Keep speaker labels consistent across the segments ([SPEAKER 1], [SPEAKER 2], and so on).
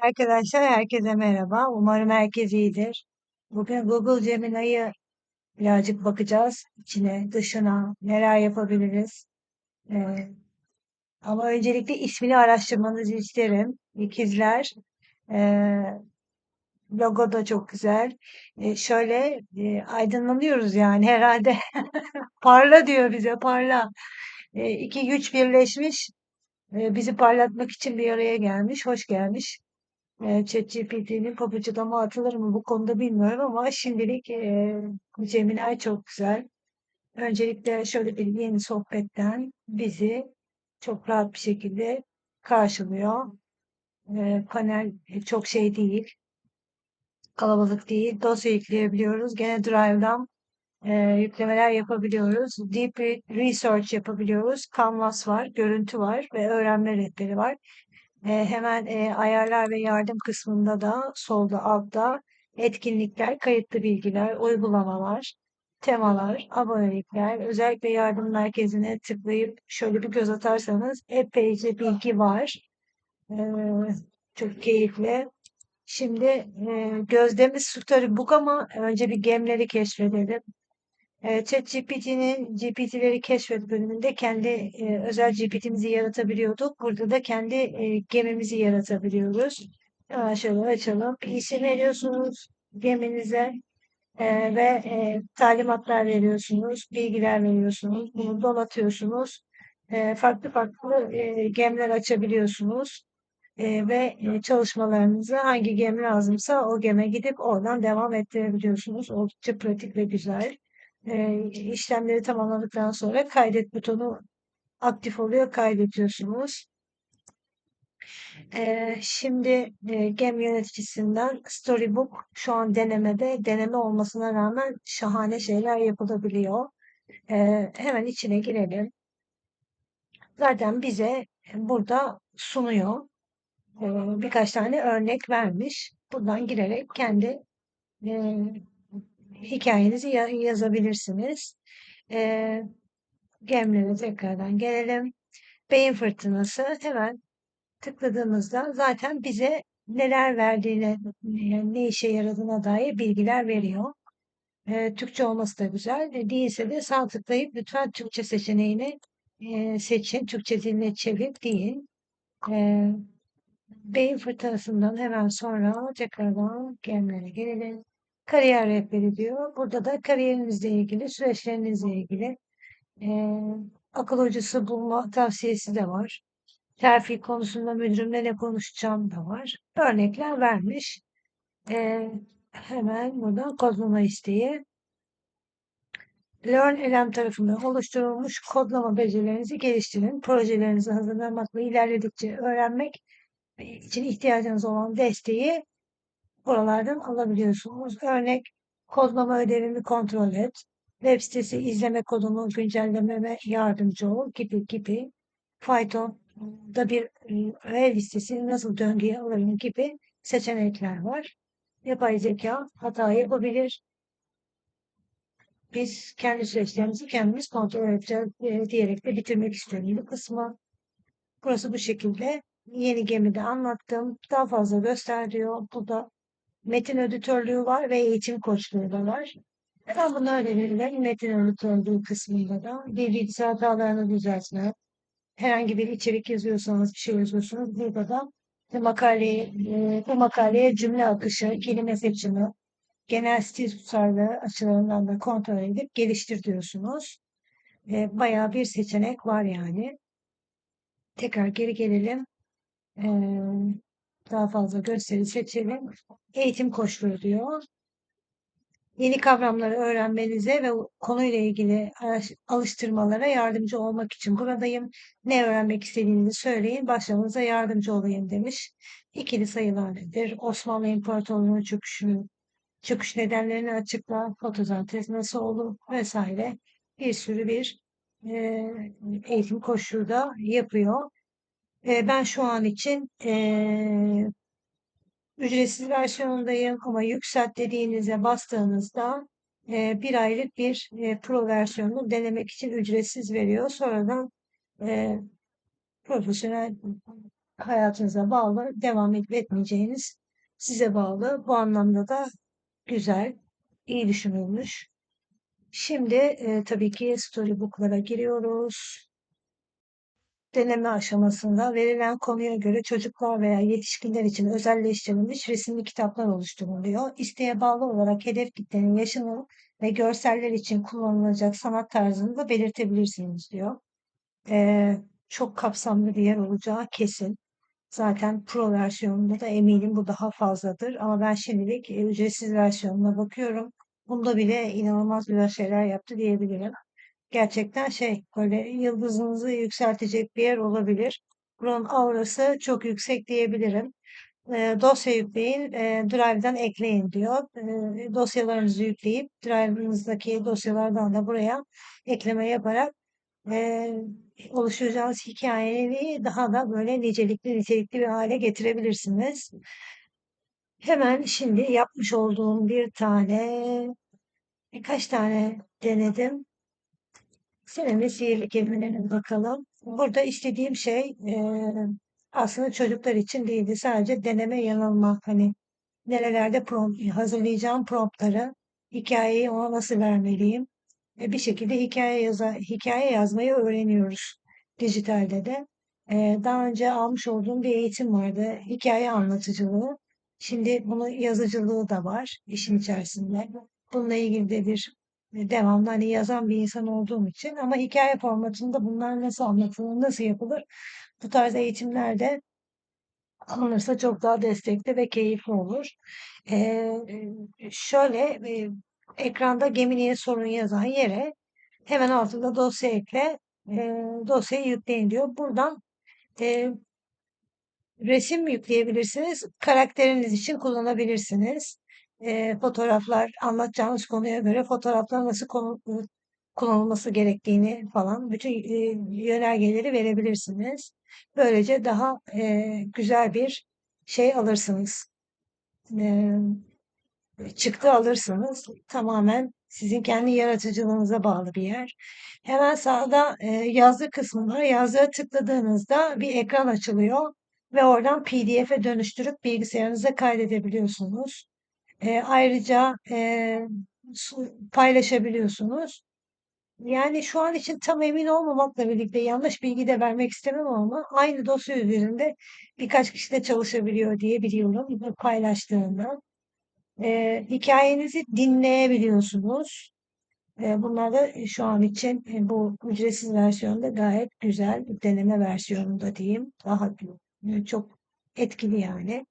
[SPEAKER 1] Arkadaşlar herkese merhaba. Umarım herkes iyidir. Bugün Google Gemini'ye birazcık bakacağız. İçine, dışına, neler yapabiliriz. Ee, ama öncelikle ismini araştırmanızı isterim. İkizler. Ee, logo da çok güzel. Ee, şöyle e, aydınlanıyoruz yani herhalde. Parla diyor bize parla. Ee, iki güç birleşmiş. e, bizi parlatmak için bir araya gelmiş. Hoş gelmiş. Eee, ChatGPT'nin pabucu dama atılır mı bu konuda bilmiyorum ama şimdilik eee Gemini çok güzel. Öncelikle şöyle bir yeni sohbetten bizi çok rahat bir şekilde karşılıyor. Eee, panel çok şey değil, kalabalık değil. Dosya yükleyebiliyoruz. Gene Drive'dan eee, yüklemeler yapabiliyoruz. Deep Research yapabiliyoruz. Canvas var, görüntü var ve öğrenme rehberi var. Eee, hemen eee, ayarlar ve yardım kısmında da solda altta etkinlikler, kayıtlı bilgiler, uygulamalar, temalar, abonelikler, özellikle yardım merkezine tıklayıp şöyle bir göz atarsanız epeyce bilgi var. Eee, çok keyifli. Şimdi eee gözdemiz Storybook ama önce bir gemleri keşfedelim. Eee, ChatGPT'nin GPT'leri keşfet bölümünde kendi eee, özel GPT'mizi yaratabiliyorduk. Burada da kendi eee, gemimizi yaratabiliyoruz. Hemen şöyle açalım. İsim veriyorsunuz geminize eee, ve eee, talimatlar veriyorsunuz, bilgiler veriyorsunuz. Bunu donatıyorsunuz. Eee, farklı farklı eee, gemler açabiliyorsunuz. Eee, ve eee, çalışmalarınızı hangi gemi lazımsa o geme gidip oradan devam ettirebiliyorsunuz. Oldukça pratik ve güzel. Eee, işlemleri tamamladıktan sonra kaydet butonu aktif oluyor. Kaydediyorsunuz. Eee, şimdi eee, gem yöneticisinden Storybook şu an denemede. Deneme olmasına rağmen şahane şeyler yapılabiliyor. Eee, hemen içine girelim. Zaten bize burada sunuyor. Birkaç tane örnek vermiş. Buradan girerek kendi eee, hikayenizi ya- yazabilirsiniz. Eee gemlere tekrardan gelelim. Beyin fırtınası hemen tıkladığımızda zaten bize neler verdiğine, ne işe yaradığına dair bilgiler veriyor. Eee, Türkçe olması da güzel. E, Değilse de sağ tıklayıp lütfen Türkçe seçeneğini eee, seçin. Türkçe diline çevir deyin. Eee, beyin fırtınasından hemen sonra tekrardan gemlere gelelim. Kariyer rehberi diyor. Burada da kariyerinizle ilgili, süreçlerinizle ilgili eee akıl hocası bulma tavsiyesi de var. Terfi konusunda müdürümle ne konuşacağım da var. Örnekler vermiş. Eee, hemen buradan kodlama isteği. Learn Elem tarafından oluşturulmuş kodlama becerilerinizi geliştirin. Projelerinizi hazırlamak ilerledikçe öğrenmek için ihtiyacınız olan desteği buralardan alabiliyorsunuz. Örnek kodlama ödevimi kontrol et. Web sitesi izleme kodumu güncellememe yardımcı ol gibi gibi. Python'da bir web listesini nasıl döngüye alırım gibi seçenekler var. Yapay zeka hata yapabilir. Biz kendi süreçlerimizi kendimiz kontrol edeceğiz e, diyerek de bitirmek istiyorum bu kısmı. Burası bu şekilde. Yeni gemide anlattım. Daha fazla göster diyor. Burada metin editörlüğü var ve eğitim koçluğu da var. Ben bunu öğrenirler. Metin editörlüğü kısmında da bir bilgisayar hatalarını düzeltme. Herhangi bir içerik yazıyorsanız, bir şey yazıyorsunuz. Burada da bu makaleye, bu makaleye cümle akışı, kelime seçimi, genel stil tutarlı açılarından da kontrol edip geliştir diyorsunuz. E, bayağı bir seçenek var yani. Tekrar geri gelelim. E, daha fazla gösteri seçelim. Eğitim koçluğu diyor. Yeni kavramları öğrenmenize ve konuyla ilgili alıştırmalara yardımcı olmak için buradayım. Ne öğrenmek istediğinizi söyleyin, başlamanıza yardımcı olayım demiş. İkili sayılar nedir? Osmanlı İmparatorluğu'nun çöküşünü, çöküş nedenlerini açıkla, fotosentez nasıl olur vesaire. Bir sürü bir e, eğitim koşulu da yapıyor. E, ben şu an için e, Ücretsiz versiyonundayım ama yükselt dediğinizde bastığınızda e, bir aylık bir e, pro versiyonunu denemek için ücretsiz veriyor. Sonradan e, profesyonel hayatınıza bağlı, devam edip etmeyeceğiniz size bağlı. Bu anlamda da güzel, iyi düşünülmüş. Şimdi e, tabii ki storybook'lara giriyoruz. Deneme aşamasında verilen konuya göre çocuklar veya yetişkinler için özelleştirilmiş resimli kitaplar oluşturuluyor. İsteğe bağlı olarak hedef kitlenin yaşını ve görseller için kullanılacak sanat tarzını da belirtebilirsiniz diyor. Ee, çok kapsamlı bir yer olacağı kesin. Zaten Pro versiyonunda da eminim bu daha fazladır. Ama ben şimdilik e, ücretsiz versiyonuna bakıyorum. Bunda bile inanılmaz güzel şeyler yaptı diyebilirim. Gerçekten şey böyle yıldızınızı yükseltecek bir yer olabilir. Buranın aurası çok yüksek diyebilirim. E, dosya yükleyin, e, Drive'dan ekleyin diyor. E, dosyalarınızı yükleyip Drive'ınızdaki dosyalardan da buraya ekleme yaparak e, oluşturacağınız hikayeyi daha da böyle nicelikli nitelikli bir hale getirebilirsiniz. Hemen şimdi yapmış olduğum bir tane birkaç tane denedim. Senin sihirli kelimelerine bakalım. Burada istediğim şey eee, aslında çocuklar için değildi. Sadece deneme yanılma. Hani nerelerde prompt, hazırlayacağım promptları, hikayeyi ona nasıl vermeliyim. E, bir şekilde hikaye yaza, hikaye yazmayı öğreniyoruz dijitalde de. E, daha önce almış olduğum bir eğitim vardı. Hikaye anlatıcılığı. Şimdi bunun yazıcılığı da var işin içerisinde. Bununla ilgili de bir e, devamlı hani yazan bir insan olduğum için ama hikaye formatında bunlar nasıl anlatılır, nasıl yapılır? Bu tarz eğitimlerde alınırsa çok daha destekli ve keyifli olur. Ee, şöyle e, ekranda Gemini'ye sorun yazan yere hemen altında dosya ekle, e, dosyayı yükleyin diyor. Buradan e, resim yükleyebilirsiniz. Karakteriniz için kullanabilirsiniz. E, fotoğraflar, anlatacağınız konuya göre fotoğraflar nasıl konu- kullanılması gerektiğini falan bütün e, yönergeleri verebilirsiniz. Böylece daha e, güzel bir şey alırsınız. E, çıktı alırsınız. Tamamen sizin kendi yaratıcılığınıza bağlı bir yer. Hemen sağda e, yazı kısmı var. Yazıya tıkladığınızda bir ekran açılıyor ve oradan PDF'e dönüştürüp bilgisayarınıza kaydedebiliyorsunuz. E, ayrıca e, su- paylaşabiliyorsunuz. Yani şu an için tam emin olmamakla birlikte yanlış bilgi de vermek istemem ama aynı dosya üzerinde birkaç kişi de çalışabiliyor diye biliyorum paylaştığında. Ee, hikayenizi dinleyebiliyorsunuz. Ee, bunlar da şu an için e, bu ücretsiz versiyonda gayet güzel bir deneme versiyonunda diyeyim. Daha e, çok etkili yani.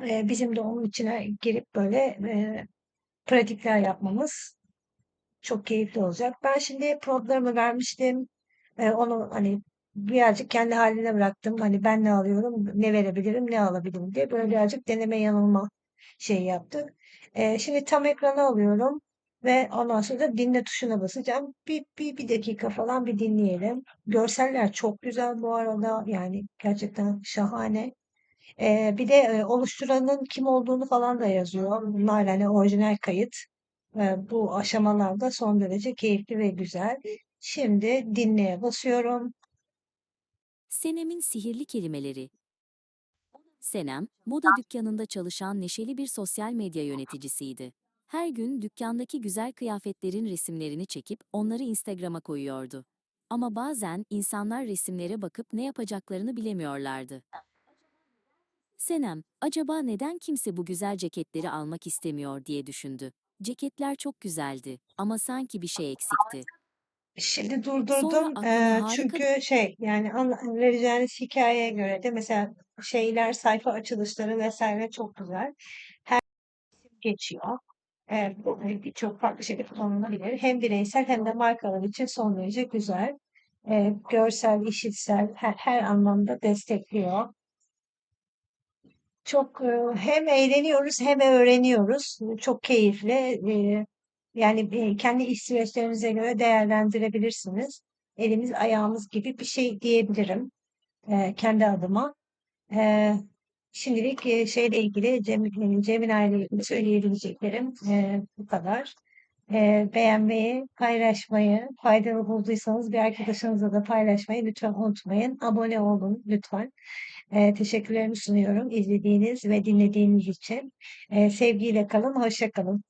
[SPEAKER 1] Ee, bizim de onun içine girip böyle e, pratikler yapmamız çok keyifli olacak. Ben şimdi promptlarımı vermiştim. Ee, onu hani birazcık kendi haline bıraktım. Hani ben ne alıyorum, ne verebilirim, ne alabilirim diye böyle birazcık deneme yanılma şey yaptık. Ee, şimdi tam ekranı alıyorum ve ondan sonra da dinle tuşuna basacağım. Bir, bir, bir dakika falan bir dinleyelim. Görseller çok güzel bu arada. Yani gerçekten şahane. Ee, bir de oluşturanın kim olduğunu falan da yazıyor. Bunlar hani orijinal kayıt. Ee, bu aşamalarda son derece keyifli ve güzel. Şimdi dinleye basıyorum.
[SPEAKER 2] Senem'in sihirli kelimeleri. Senem, moda dükkanında çalışan neşeli bir sosyal medya yöneticisiydi. Her gün dükkandaki güzel kıyafetlerin resimlerini çekip onları Instagram'a koyuyordu. Ama bazen insanlar resimlere bakıp ne yapacaklarını bilemiyorlardı. Senem, acaba neden kimse bu güzel ceketleri almak istemiyor diye düşündü. Ceketler çok güzeldi ama sanki bir şey eksikti.
[SPEAKER 1] Şimdi
[SPEAKER 2] Sonra
[SPEAKER 1] durdurdum
[SPEAKER 2] aklına
[SPEAKER 1] Eee,
[SPEAKER 2] harika
[SPEAKER 1] çünkü şey yani anla- vereceğiniz hikayeye göre de mesela şeyler sayfa açılışları vesaire çok güzel. Her isim geçiyor. Evet, bu hani birçok farklı şekilde kullanılabilir. Hem bireysel hem de markalar için son derece güzel. Eee, görsel, işitsel her, her anlamda destekliyor. Çok e, hem eğleniyoruz hem öğreniyoruz. Çok keyifli. E, Yani e, kendi süreçlerinize göre değerlendirebilirsiniz. Elimiz ayağımız gibi bir şey diyebilirim kendi adıma. Şimdilik şeyle ilgili Cem, Cemil ile ilgili söyleyebileceklerim bu kadar. Beğenmeyi, paylaşmayı, faydalı bulduysanız bir arkadaşınızla da paylaşmayı lütfen unutmayın. Abone olun lütfen. Eee, teşekkürlerimi sunuyorum izlediğiniz ve dinlediğiniz için. Eee, sevgiyle kalın, hoşça kalın.